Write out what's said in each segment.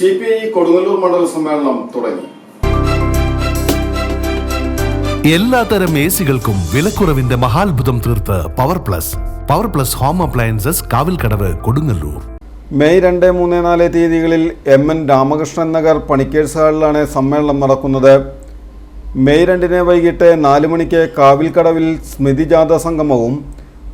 C P I Kodungallur മണ്ഡല സമ്മേളനം തുടങ്ങി. എല്ലാത്തരം എ സികൾക്കും വിലക്കുറവിന്റെ മഹാത്ഭുതം തീർത്ത് power plus power plus home appliances Kavilkadavu Kodungallur. May രണ്ട് മൂന്ന് നാല് തീയതികളിൽ എം എൻ രാമകൃഷ്ണൻ നഗർ പണിക്കേഴ്സ് ഹാളിലാണ് സമ്മേളനം നടക്കുന്നത്. മെയ് രണ്ടിന് വൈകിട്ട് നാല് മണിക്ക് കാവിൽക്കടവിൽ സ്മൃതിജാഥ സംഗമവും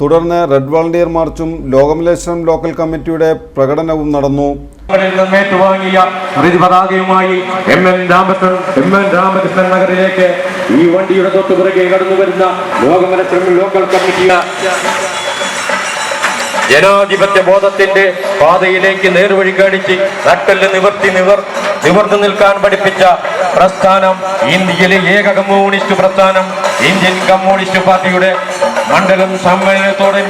തുടർന്ന് റെഡ് വോളണ്ടിയർ മാർച്ചും ലോകമലേശ്വരം ലോക്കൽ കമ്മിറ്റിയുടെ പ്രകടനവും നടന്നു. ങ്ങളിൽ നിന്ന് ഏറ്റുവാങ്ങിയ സ്മൃതി പതാകയുമായി M N Ramakrishnan M N Ramakrishnan നഗറിലേക്ക് ഈ വണ്ടിയുടെ തൊട്ടുപിറകെ കടന്നു വരുന്ന ലോകമലശ്രമം ലോക്കൽ കമ്മിറ്റി ജനാധിപത്യ ബോധത്തിന്റെ പാതയിലേക്ക് നേർവഴി കാണിച്ച് നട്ടൽ നിവർത്തി നിവർ നിവർന്നു നിൽക്കാൻ പഠിപ്പിച്ച പ്രസ്ഥാനം ഇന്ത്യയിലെ ഏക കമ്മ്യൂണിസ്റ്റ് പ്രസ്ഥാനം ഇന്ത്യൻ കമ്മ്യൂണിസ്റ്റ് പാർട്ടിയുടെ മണ്ഡലം സമ്മേളനത്തോടെ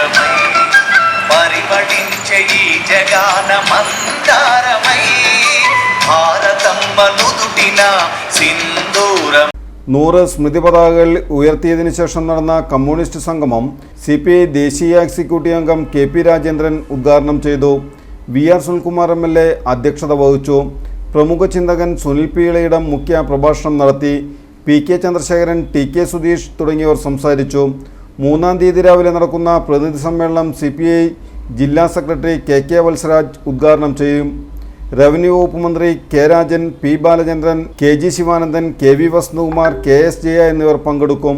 సింధూరమై పరిమళించే ఈ జగాన మందారమై భారతమ్మనుదుటిన సింధూరం നൂറ് സ്മൃതി പതാകകൾ ഉയർത്തിയതിനു ശേഷം നടന്ന കമ്മ്യൂണിസ്റ്റ് സംഗമം സി പി ഐ ദേശീയ എക്സിക്യൂട്ടീവ് അംഗം കെ പി രാജേന്ദ്രൻ ഉദ്ഘാടനം ചെയ്തു V R Sunilkumar M L A അധ്യക്ഷത വഹിച്ചു പ്രമുഖ ചിന്തകൻ സുനിൽ പീളയിടം മുഖ്യ പ്രഭാഷണം നടത്തി P K Chandrasekharan T K Sudheesh തുടങ്ങിയവർ സംസാരിച്ചു മൂന്നാം തീയതി രാവിലെ നടക്കുന്ന പ്രതിനിധി സമ്മേളനം സി പി ഐ ജില്ലാ സെക്രട്ടറി കെ കെ വത്സരാജ് ഉദ്ഘാടനം ചെയ്യും. റവന്യൂ വകുപ്പ് മന്ത്രി K Rajan P Balachandran K G Sivanandan K V Vasanthakumar K S Jaya എന്നിവർ പങ്കെടുക്കും.